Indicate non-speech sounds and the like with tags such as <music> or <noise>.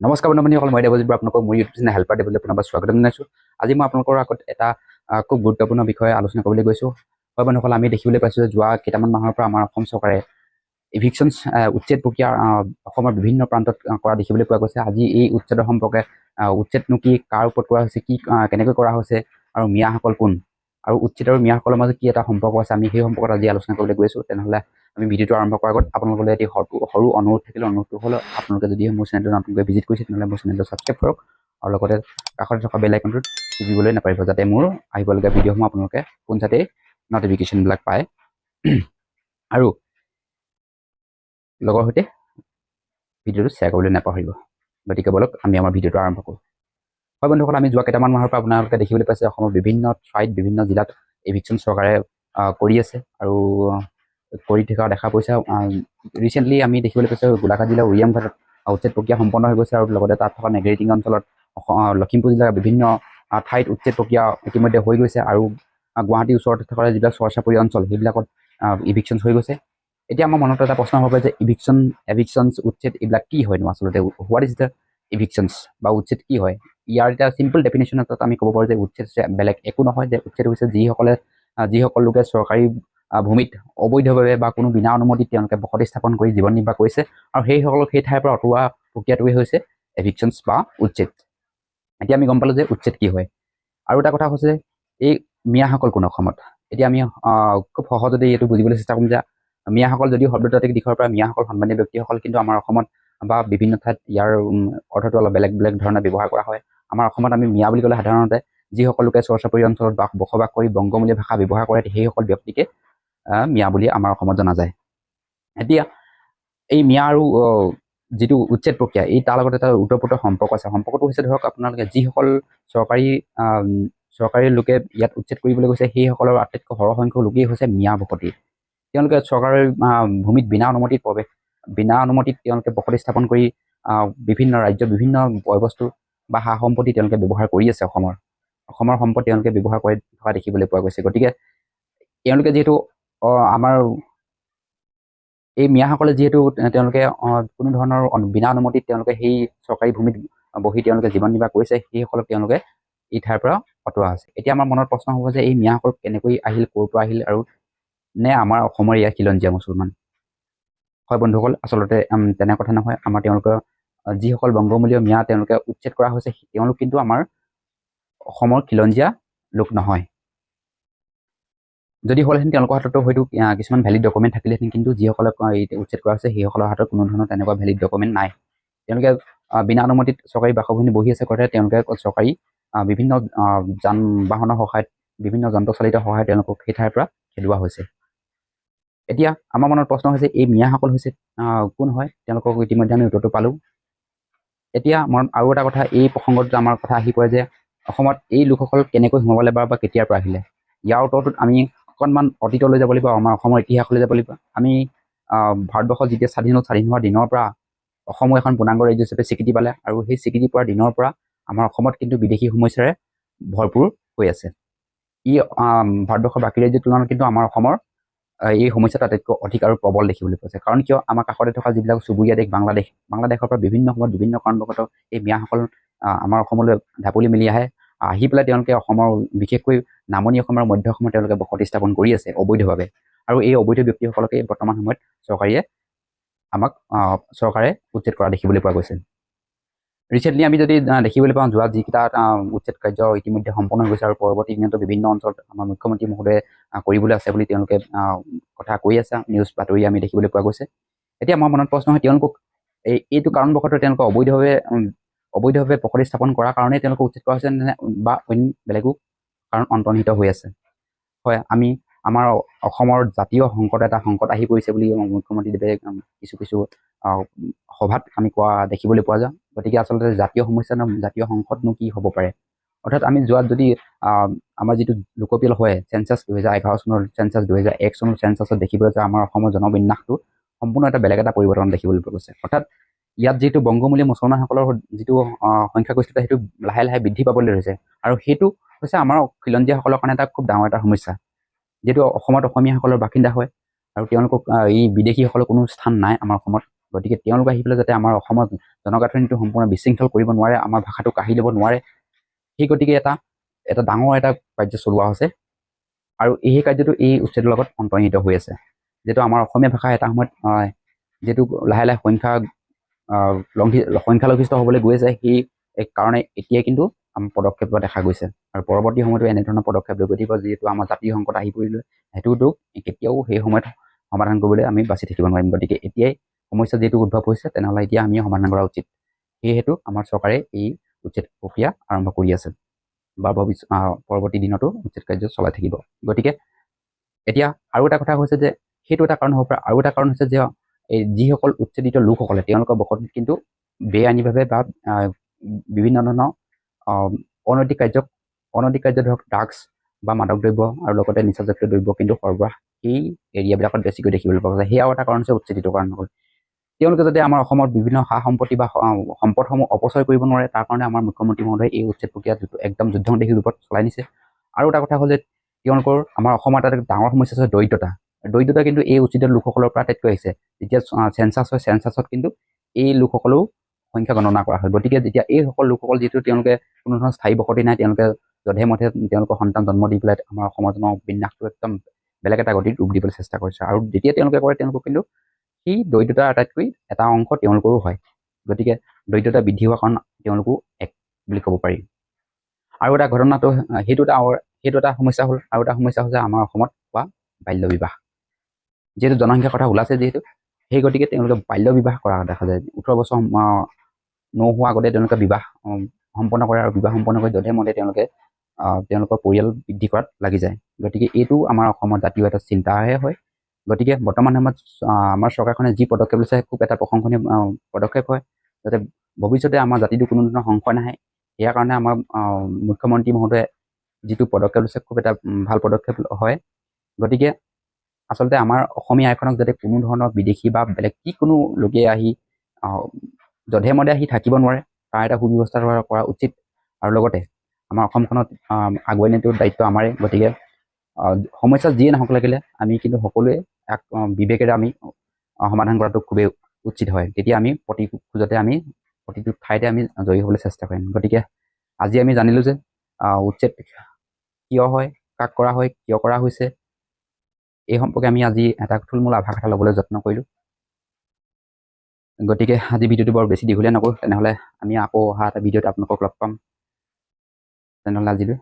নমস্কাৰ বন্ধুসকল মই দেৱজিত আপোনালোকক মোৰ ইউটিউব চেনেল হেল্পাৰ দেৱলৈ পুনৰ স্বাগতম জনাইছোঁ। আজি মই আপোনালোকৰ আগত এটা খুব গুৰুত্বপূৰ্ণ বিষয়ে আলোচনা কৰিবলৈ গৈছোঁ। হয় বন্ধুসকল আমি দেখিবলৈ পাইছোঁ যে যোৱা কেইটামান মাহৰ পৰা আমাৰ অসম চৰকাৰে ইভিকশ্যনছ উচ্ছেদ প্ৰক্ৰিয়া অসমৰ বিভিন্ন প্ৰান্তত কৰা দেখিবলৈ পোৱা গৈছে। আজি এই উচ্ছেদৰ সম্পৰ্কে উচ্ছেদনো কি কাৰ ওপৰত কৰা হৈছে কি কেনেকৈ কৰা হৈছে আৰু মিয়াসকল কোন? আৰু উচ্ছেদ আৰু মিয়াসকলৰ মাজত কি এটা সম্পৰ্ক আছে আমি সেই সম্পৰ্কত আজি আলোচনা কৰিবলৈ গৈছোঁ তেনেহ'লে আমি ভিডিঅ'টো আৰম্ভ কৰাৰ আগত আপোনালোকলৈ এটি সৰু সৰু অনুৰোধ থাকিলে অনুৰোধটো হ'ল আপোনালোকে যদি মোৰ চেনেলটো নতুনকৈ ভিজিট কৰিছে তেনেহ'লে মোৰ চেনেলটো ছাবস্ক্ৰাইব কৰক আৰু লগতে কাষতে থকা বেল আইকনটোত টিপিবলৈ নাপাৰিব যাতে মোৰ আহিবলগীয়া ভিডিঅ'সমূহ আপোনালোকে পোনচাতেই নটিফিকেশ্যনবিলাক পায়। <clears throat> আৰু লগৰ সৈতে ভিডিঅ'টো শ্বেয়াৰ কৰিবলৈ নাপাহৰিব। গতিকে বলক আমি আমাৰ ভিডিঅ'টো আৰম্ভ কৰোঁ। হয় বন্ধুসকল, আমি যোৱা কেইটামান মাহৰ পৰা আপোনালোকে দেখিবলৈ পাইছে অসমৰ বিভিন্ন ঠাইত, বিভিন্ন জিলাত ইভিকশ্যন চৰকাৰে কৰি আছে আৰু কৰি থকা দেখা গৈছে। ৰিচেণ্টলি আমি দেখিবলৈ পাইছোঁ গোলাঘাট জিলাৰ উৰিয়াম ঘাটত উচ্ছেদ প্ৰক্ৰিয়া সম্পন্ন হৈ গৈছে আৰু লগতে তাত থকা নেগেৰিটিং অঞ্চলত লখিমপুৰ জিলাৰ বিভিন্ন ঠাইত উচ্ছেদ প্ৰক্ৰিয়া ইতিমধ্যে হৈ গৈছে আৰু গুৱাহাটীৰ ওচৰতে থকা যিবিলাক চৰচাপৰি অঞ্চল, সেইবিলাকত ইভিকশ্যনছ হৈ গৈছে। এতিয়া আমাৰ মনত এটা প্ৰশ্ন হ'ব পাৰে যে ইভিকশ্যন এভিকশ্যনছ উচ্ছেদ এইবিলাক কি হয়নো আচলতে হোৱাট ইজ দ্য ইভিকশ্যনছ বা উচ্ছেদ কি হয়? ইয়াৰ এটা চিম্পল ডেফিনেশ্যন এটাত আমি ক'ব পাৰোঁ যে উচ্ছেদ বেলেগ। একো নহয় যে উচ্ছেদ হৈছে যিসকলে যিসকল লোকে চৰকাৰী ভূমিত অবৈধভাৱে বা কোনো বিনা অনুমতিত তেওঁলোকে বসতি স্থাপন কৰি জীৱন নিৰ্বাহ কৰিছে আৰু সেইসকলক সেই ঠাইৰ পৰা আঁতৰোৱা প্ৰক্ৰিয়াটোৱে হৈছে এভিকশ্যনছ বা উচ্ছেদ। এতিয়া আমি গম পালোঁ যে উচ্ছেদ কি হয়। আৰু এটা কথা হৈছে এই মিয়াসকল কোন অসমত? এতিয়া আমি খুব সহজতে এইটো বুজিবলৈ চেষ্টা কৰিম যে মিয়াসকল যদিও শব্দতাত্ত্বিক দিশৰ পৰা মিয়াসকল সন্মানীয় ব্যক্তিসকল কিন্তু আমাৰ অসমত বা বিভিন্ন ঠাইত ইয়াৰ অৰ্থটো অলপ বেলেগ বেলেগ ধৰণে ব্যৱহাৰ কৰা হয়। আমাৰ অসমত আমি মিয়া বুলি ক'লে সাধাৰণতে যিসকল লোকে চৰচাপৰি অঞ্চলত বাস বসবাস কৰি বংগমূলী ভাষা ব্যৱহাৰ কৰে সেইসকল ব্যক্তিকে মিয়া বুলি আমাৰ অসমত জনা যায়। এতিয়া এই মিয়া আৰু যিটো উচ্ছেদ প্ৰক্ৰিয়া এই তাৰ লগত এটা ওতঃপ্ৰোত সম্পৰ্ক আছে। সম্পৰ্কটো হৈছে ধৰক আপোনালোকে যিসকল চৰকাৰী চৰকাৰী লোকে ইয়াত উচ্ছেদ কৰিবলৈ গৈছে সেইসকলৰ আটাইতকৈ সৰহসংখ্যক লোকেই হৈছে মিয়া বসতি তেওঁলোকে চৰকাৰৰ আহ, ভূমিত বিনা অনুমতিত প্ৰৱেশ বিনা অনুমতিত তেওঁলোকে বসতি স্থাপন কৰি বিভিন্ন ৰাজ্যত বিভিন্ন বয় বস্তু বা সা সম্পত্তি তেওঁলোকে ব্যৱহাৰ কৰি আছে অসমৰ। অসমৰ সম্পদ তেওঁলোকে ব্যৱহাৰ কৰি থকা দেখিবলৈ পোৱা গৈছে। গতিকে তেওঁলোকে যিহেতু আমাৰ এই মিয়াসকলে যিহেতু তেওঁলোকে কোনো ধৰণৰ বিনা অনুমতিত তেওঁলোকে সেই চৰকাৰী ভূমিত বহি তেওঁলোকে জীৱন নিৰ্বাহ কৰিছে সেইসকলক তেওঁলোকে এই ঠাইৰ পৰা আঁতৰোৱা হৈছে। এতিয়া আমাৰ মনত প্ৰশ্ন হ'ব যে এই মিয়াসকল কেনেকৈ আহিল ক'ৰ পৰা আহিল আৰু নে আমাৰ অসমৰ ইয়াৰ খিলঞ্জীয়া মুছলমান? হয় বন্ধুসকল আচলতে তেনে কথা নহয়। আমাৰ তেওঁলোকৰ যিসকল বংগমূলীয় মিয়া তেওঁলোকে উচ্ছেদ কৰা হৈছে তেওঁলোক কিন্তু আমাৰ অসমৰ খিলঞ্জীয়া লোক নহয়। যদি হ'লহেঁতেন তেওঁলোকৰ হাততো হয়তো কিছুমান ভেলিড ডকুমেণ্ট থাকিলেহেঁতেন কিন্তু যিসকলক উচ্ছেদ কৰা হৈছে সেইসকলৰ হাতত কোনো ধৰণৰ তেনেকুৱা ভেলিড ডকুমেণ্ট নাই। তেওঁলোকে বিনা অনুমতিত চৰকাৰী বাসভূমি বহি আছে ঘৰতে তেওঁলোকে চৰকাৰী বিভিন্ন যান বাহনৰ সহায়ত বিভিন্ন যন্ত্ৰচালিত সহায়ত তেওঁলোকক সেই ঠাইৰ পৰা খেদোৱা হৈছে। এতিয়া আমাৰ মনত প্ৰশ্ন হৈছে এই মিয়াসকল হৈছে কোন হয়? তেওঁলোকক ইতিমধ্যে আমি উত্তৰটো পালোঁ। এতিয়া মনত আৰু এটা কথা এই প্ৰসংগত আমাৰ কথা আহি পৰে যে অসমত এই লোকসকল কেনেকৈ সোমাবলৈ বাৰু বা কেতিয়াৰ পৰা আহিলে। ইয়াৰ উত্তৰটোত আমি অকণমান অতীতলৈ যাব লাগিব আমাৰ অসমৰ ইতিহাসলৈ যাব লাগিব। আমি ভাৰতবৰ্ষত যেতিয়া স্বাধীন হ'ল স্বাধীন হোৱাৰ দিনৰ পৰা অসমো এখন পূৰ্ণাংগ ৰাজ্য হিচাপে স্বীকৃতি পালে আৰু সেই স্বীকৃতি পোৱাৰ দিনৰ পৰা আমাৰ অসমত কিন্তু বিদেশী সমস্যাৰে ভৰপূৰ হৈ আছে। ই ভাৰতবৰ্ষৰ বাকী ৰাজ্যৰ তুলনাত কিন্তু আমাৰ অসমৰ এই সমস্যাটো আটাইতকৈ অধিক আৰু প্ৰবল দেখিবলৈ যায়। কাৰণ কিয় আমাৰ কাষতে থকা যিবিলাক চুবুৰীয়া দেশ বাংলাদেশ বাংলাদেশৰ পৰা বিভিন্ন সময়ত বিভিন্ন কাৰণবশত এই মিয়াসকল আমাৰ অসমলৈ ঢাপলি মেলি আহে। আহি পেলাই তেওঁলোকে অসমৰ বিশেষকৈ নামনি অসমৰ মধ্য অসমত তেওঁলোকে বসতি স্থাপন কৰি আছে অবৈধভাৱে। আৰু এই অবৈধ ব্যক্তিসকলকে বৰ্তমান সময়ত চৰকাৰীয়ে আমাক চৰকাৰে উচ্ছেদ কৰা দেখিবলৈ পোৱা গৈছে। ৰিচেণ্টলি আমি যদি দেখিবলৈ পাওঁ যোৱা যিকেইটা উচ্ছেদ কাৰ্য ইতিমধ্যে সম্পন্ন হৈ গৈছে আৰু পৰৱৰ্তী দিনতো বিভিন্ন অঞ্চলত আমাৰ মুখ্যমন্ত্ৰী মহোদয়ে কৰিবলৈ আছে বুলি তেওঁলোকে কথা কৈ আছে নিউজ বাতৰি আমি দেখিবলৈ পোৱা গৈছে। এতিয়া আমাৰ মনত প্ৰশ্ন হয় তেওঁলোকক এই এইটো কাৰণবশতঃ তেওঁলোকে অবৈধভাৱে অবৈধভাৱে বসতি স্থাপন কৰাৰ কাৰণেই তেওঁলোকক উচ্ছেদ কৰা হৈছে নে বা অইন বেলেগো কাৰণ অন্তৰ্নিহিত হৈ আছে। হয় আমি আমাৰ অসমৰ জাতীয় সংকট এটা সংকট আহি পৰিছে বুলি মুখ্যমন্ত্ৰীদেৱে কিছু কিছু সভাত আমি কোৱা দেখিবলৈ পোৱা যায়। গতিকে আচলতে জাতীয় সমস্যা জাতীয় সংকটনো কি হ'ব পাৰে? অৰ্থাৎ আমি যোৱাত যদি আমাৰ যিটো লোকপিয়ল হয় চেঞ্চাছ দুহেজাৰ এঘাৰ চনৰ চেঞ্চাছ দুহেজাৰ এক চনৰ চেঞ্চাছত দেখিবলৈ যায় আমাৰ অসমৰ জনবিন্যাসটো সম্পূৰ্ণ এটা বেলেগ এটা পৰিৱৰ্তন দেখিবলৈ পোৱা গৈছে। অৰ্থাৎ ইয়াত যিটো বংগমূলী মুছলমানসকলৰ যিটো সংখ্যাগৰিষ্ঠতা সেইটো লাহে লাহে বৃদ্ধি পাবলৈ ধৰিছে। আৰু সেইটো হৈছে আমাৰ খিলঞ্জীয়াসকলৰ কাৰণে এটা খুব ডাঙৰ এটা সমস্যা। যিহেতু অসমত অসমীয়াসকলৰ বাসিন্দা হয় আৰু তেওঁলোকক এই বিদেশীসকলৰ কোনো স্থান নাই আমাৰ অসমত। গতিকে তেওঁলোক আহি পেলাই যাতে আমাৰ অসমত জনগাঁথনিটো সম্পূৰ্ণ বিশৃংখল কৰিব নোৱাৰে আমাৰ ভাষাটো কাঢ়ি ল'ব নোৱাৰে সেই গতিকে এটা এটা ডাঙৰ এটা কাৰ্য চলোৱা হৈছে। আৰু এই কাৰ্যটো এই উচ্ছেদৰ লগত অন্তৰ্নিহিত হৈ আছে। যিহেতু আমাৰ অসমীয়া ভাষা এটা সময়ত যিহেতু লাহে লাহে সংখ্যা লংঘি সংখ্যালঘিষ্ঠ হ'বলৈ গৈ আছে সেই কাৰণে এতিয়াই কিন্তু আমাৰ পদক্ষেপ লোৱা দেখা গৈছে। আৰু পৰৱৰ্তী সময়তো এনেধৰণৰ পদক্ষেপ লৈ গৈ যিহেতু আমাৰ জাতীয় সংকট আহি পৰিলে সেইটোতো কেতিয়াও সেই সময়ত সমাধান কৰিবলৈ আমি বাচি থাকিব নোৱাৰিম। গতিকে এতিয়াই সমস্যা যিহেতু উদ্ভৱ হৈছে তেনেহ'লে এতিয়া আমি সমাধান কৰা উচিত। সেয়েহেতু আমাৰ চৰকাৰে এই উচ্ছেদ প্ৰক্ৰিয়া আৰম্ভ কৰি আছে। বা ভৱিষ্যত পৰৱৰ্তী দিনতো উচ্ছেদ কাৰ্য চলাই থাকিব। গতিকে এতিয়া আৰু এটা কথা হৈছে যে সেইটো এটা কাৰণ হ'ব পাৰে। আৰু এটা কাৰণ হৈছে যে এই যিসকল উচ্ছেদিত লোকসকলে তেওঁলোকৰ বসতিত কিন্তু বেআইনীভাৱে বা বিভিন্ন ধৰণৰ অনৈতিক কাৰ্য অনৈতিক কাৰ্য ধৰক ড্ৰাগছ বা মাদক দ্ৰব্য আৰু লগতে নিচাজাতীয় দ্ৰব্য কিন্তু সৰবৰাহ সেই এৰিয়াবিলাকত বেছিকৈ দেখিবলৈ পোৱা যায় সেয়াও এটা কাৰণ হৈছে উচ্ছেদিত কাৰণসকল তেওঁলোকে যাতে আমাৰ অসমৰ বিভিন্ন সা সম্পত্তি বা সম্পদসমূহ অপচয় কৰিব নোৱাৰে তাৰ কাৰণে আমাৰ মুখ্যমন্ত্ৰী মহোদয়ে এই উচ্ছেদ প্ৰক্ৰিয়া একদম যুদ্ধমুখী ৰূপত চলাই নিছে। আৰু এটা কথা হ'ল যে তেওঁলোকৰ আমাৰ অসমৰ এটা ডাঙৰ সমস্যা হৈছে দৰিদ্ৰতা। দৰিদ্ৰতা কিন্তু এই উচ্ছেদিত লোকসকলৰ পৰা আটাইতকৈ আহিছে। যেতিয়া চেঞ্চাছ হয় চেঞ্চাছত কিন্তু এই লোকসকলেও সংখ্যা গণনা কৰা হয়। গতিকে যেতিয়া এইসকল লোকসকল যিহেতু তেওঁলোকে কোনো ধৰণৰ স্থায়ী বসতি নাই তেওঁলোকে যধে মধে তেওঁলোকৰ সন্তান জন্ম দি পেলাই আমাৰ সমাজৰ বিন্যাসটো একদম বেলেগ এটা গতিত ৰূপ দিবলৈ চেষ্টা কৰিছে। আৰু যেতিয়া তেওঁলোকে কৰে তেওঁলোকক কিন্তু সেই দৰিদ্ৰতাৰ আটাইতকৈ এটা অংশ তেওঁলোকৰো হয়। গতিকে দৰিদ্ৰতা বৃদ্ধি হোৱাৰ কাৰণ তেওঁলোকো এক বুলি ক'ব পাৰি। আৰু এটা ঘটনাটো সেইটো এটা সেইটো এটা সমস্যা হ'ল আৰু এটা সমস্যা হৈছে আমাৰ অসমত হোৱা বাল্য বিবাহ যিহেতু জনসংখ্যাৰ কথা ওলাইছে যিহেতু সেই গতিকে তেওঁলোকে বাল্য বিবাহ কৰা দেখা যায়। ওঠৰ বছৰ নোহোৱা আগতে তেওঁলোকে বিবাহ সম্পন্ন কৰে আৰু বিবাহ সম্পন্ন কৰি যধে মধে তেওঁলোকে তেওঁলোকৰ পৰিয়াল বৃদ্ধি কৰাত লাগি যায়। গতিকে এইটো আমাৰ অসমত জাতীয় এটা চিন্তাহে হয়। গতিকে বৰ্তমান সময়ত আমাৰ চৰকাৰখনে যি পদক্ষেপ লৈছে খুব এটা প্ৰশংসনীয় পদক্ষেপ হয়। যাতে ভৱিষ্যতে আমাৰ জাতিটো কোনো ধৰণৰ সংশয় নাহে। ইয়াৰ কাৰণে আমাৰ মুখ্যমন্ত্ৰী মহোদয়ে যিটো পদক্ষেপ লৈছে খুব এটা ভাল পদক্ষেপ হয়। গতিকে আচলতে আমাৰ অসমীয়া আইখনক যাতে কোনো ধৰণৰ বিদেশী বা বেলেগ যিকোনো লোকে আহি যধে মধে আহি থাকিব নোৱাৰে তাৰ এটা সুব্যৱস্থা কৰা উচিত। আৰু লগতে আমাৰ অসমখনত আগুৱাই নিয়াটো দায়িত্ব আমাৰে। গতিকে সমস্যা যিয়ে নহওক লাগিলে আমি কিন্তু সকলোৱে বিবেকেৰে আমি সমাধান কৰাটো খুবেই উচিত হয়। তেতিয়া আমি প্ৰতি খোজতে আমি প্ৰতিটো ঠাইতে আমি জয়ী হ'বলৈ চেষ্টা কৰিম। গতিকে আজি আমি জানিলোঁ যে উচ্ছেদ কিয় হয় কাক কৰা হয় কিয় কৰা হৈছে এই সম্পৰ্কে আমি আজি এটা থুলমূল আভাস এটা ল'বলৈ যত্ন কৰিলোঁ। গতিকে আজি ভিডিঅ'টো বৰ বেছি দীঘলীয়া নকৰোঁ তেনেহ'লে আমি আকৌ অহা এটা ভিডিঅ'ত আপোনালোকক লগ পাম। তেনেহ'লে আজিলৈ